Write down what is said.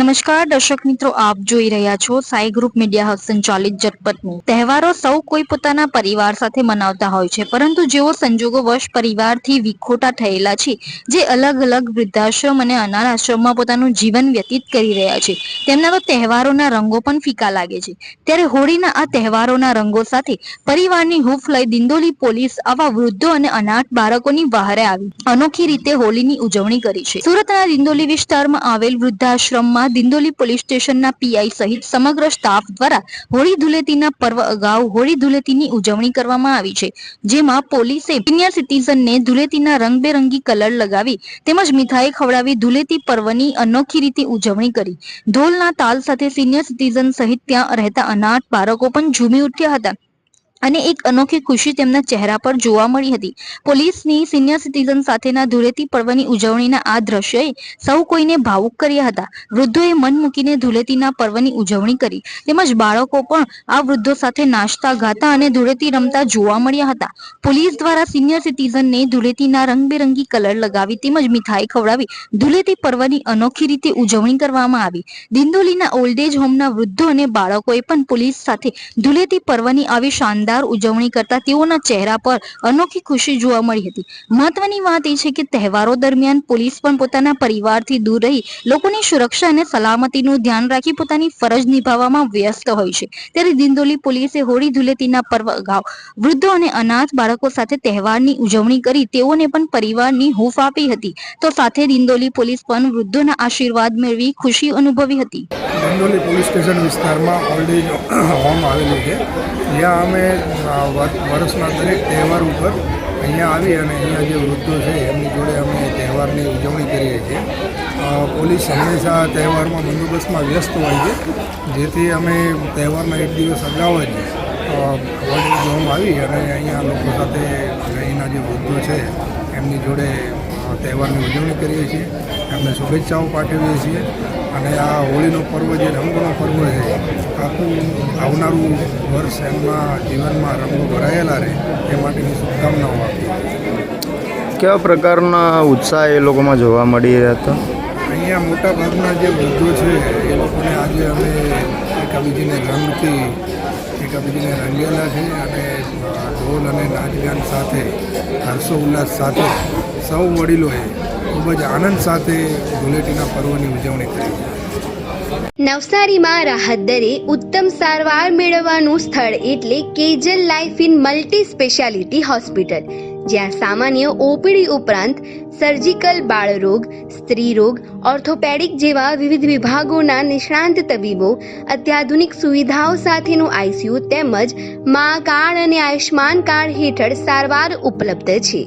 નમસ્કાર, દર્શક મિત્રો, આપ જોઈ રહ્યા છો સાઈ ગ્રુપ મીડિયા હાઉસ સંચાલિત જટપટનું. તહેવારો સૌ કોઈ પોતાના પરિવાર સાથે મનાવતા હોય છે, પરંતુ જેઓ સંજોગો વશ પરિવારથી વિખોટા થયેલા છે, જે અલગ અલગ વૃદ્ધાશ્રમ અને અનાથ આશ્રમમાં પોતાનું જીવન વ્યતીત કરી રહ્યા છે, તેમના તો તહેવારોના રંગો પણ ફીકા લાગે છે. ત્યારે હોળીના આ તહેવારોના રંગો સાથે પરિવારની હૂફ લઈ દિંડોલી પોલીસ આવા વૃદ્ધો અને અનાથ બાળકોની બહારે આવી અનોખી રીતે હોળીની ઉજવણી કરી છે. સુરતના દિંડોલી વિસ્તારમાં આવેલ વૃદ્ધાશ્રમમાં દિંડોલી પોલીસ સ્ટેશનના પીઆઈ સહિત સમગ્ર સ્ટાફ દ્વારા હોળી ધૂળેટીના પર્વ અગાઉ હોળી ધૂળેટીની ઉજવણી કરવામાં આવી છે. જેમાં પોલીસે સિનિયર સિટીઝનને ધૂળેટીના રંગબેરંગી કલર લગાવી તેમજ મીઠાઈ ખવડાવી ધૂળેટી પર્વની અનોખી રીતે ઉજવણી કરી. ઢોલના તાલ સાથે સિનિયર સિટીઝન સહિત ત્યાં રહેતા અનાથ બાળકો પણ ઝૂમી ઉઠ્યા હતા. અને એક અનોખી ખુશી તેમના ચહેરા પર જોવા મળી હતી. પોલીસની સિનિયર સિટીઝન સાથેના ધૂળેટી પર્વની ઉજવણીના આ દ્રશ્યએ સૌ કોઈને ભાવુક કર્યા હતા. વૃદ્ધોએ મન મૂકીને ધૂળેટીના પર્વની ઉજવણી કરી. તેમજ બાળકો પણ આ વૃદ્ધો સાથે નાસ્તા, ગાતા અને ધૂળેટી રમતા જોવા મળ્યા હતા. પોલીસ દ્વારા સિનિયર સિટીઝનને ધૂળેટીના રંગબેરંગી કલર લગાવી તેમજ મીઠાઈ ખવડાવી ધૂળેટી પર્વની અનોખી રીતે ઉજવણી કરવામાં આવી. દિંડોલીના ઓલ્ડેજ હોમના વૃદ્ધો અને બાળકોએ પણ પોલીસ સાથે ધૂળેટી પર્વની આવી શાનદાર ઉજવણી કરતા તેઓના ચહેરા પર અનોખી ખુશી જોવા મળી હતી. મહત્વની વાત એ છે કે તહેવારો દરમિયાન પોલીસ પણ પોતાના પરિવારથી દૂર રહી લોકોની સુરક્ષા અને સલામતીનું ધ્યાન રાખી પોતાની ફરજ નિભાવવામાં વ્યસ્ત હોય છે. ત્યારે દિંદોલી પોલીસે હોળી ધૂળેટીના પર્વ અગાઉ વૃદ્ધો અને અનાથ બાળકો સાથે તહેવારની ઉજવણી કરી તેઓને પણ પરિવારની હૂફ આપી હતી. તો સાથે દિંદોલી પોલીસ પણ વૃદ્ધોના આશીર્વાદ મેળવી ખુશી અનુભવી હતી. ડંડોલી પોલીસ સ્ટેશન વિસ્તારમાં ઓલ્ડ હોમ આવેલું છે. જ્યાં અમે વર્ષના દરેક તહેવાર ઉપર અહીંયા આવી અને અહીંયા જે વૃદ્ધો છે એમની જોડે અમે તહેવારની ઉજવણી કરીએ છીએ. પોલીસ હંમેશા તહેવારમાં બંદોબસ્તમાં વ્યસ્ત હોય છે. જેથી અમે તહેવારના એક દિવસ અગાઉ જ અ, હોમ આવી અને અહીંયા લોકો સાથે અહીંના જે વૃદ્ધો છે એમની જોડે તહેવારની ઉજવણી કરીએ છીએ. એમને શુભેચ્છાઓ પાઠવીએ છીએ. અને આ હોળીનો પર્વ જે રંગોનો પર્વ છે આખું આવનારું વર્ષ એમના જીવનમાં રંગો ભરાયેલા રહે એ માટેની શુભકામનાઓ આપીએ કેવા પ્રકારના ઉત્સાહ એ લોકોમાં જોવા મળી રહ્યા હતા? અહીંયા મોટા ભાગના જે વૃદ્ધો છે એ લોકોને આજે અમે એકાબીજીને રંગથી એકાબીજીને રંગેલા છે અને ઢોલ અને નાચગાન સાથે હર્ષો ઉલ્લાસ સાથે સૌ વડીલોએ ખૂબ જ આનંદ સાથે ધૂળેટીના પર્વની ઉજવણી કરી. નવસારીમાં રાહત દરે ઉત્તમ સારવાર મેળવવાનું સ્થળ એટલે Kejal life in multi speciality hospital, જ્યાં સામાન્ય ઓપીડી ઉપરાંત સર્જિકલ બાળરોગ સ્ત્રી રોગ ઓર્થોપેડિક જેવા વિવિધ વિભાગોના નિષ્ણાંત તબીબો, અત્યાધુનિક સુવિધાઓ સાથેનું આઈસીયુ તેમજ મા કાર્ડ અને આયુષ્માન કાર્ડ હેઠળ સારવાર ઉપલબ્ધ છે.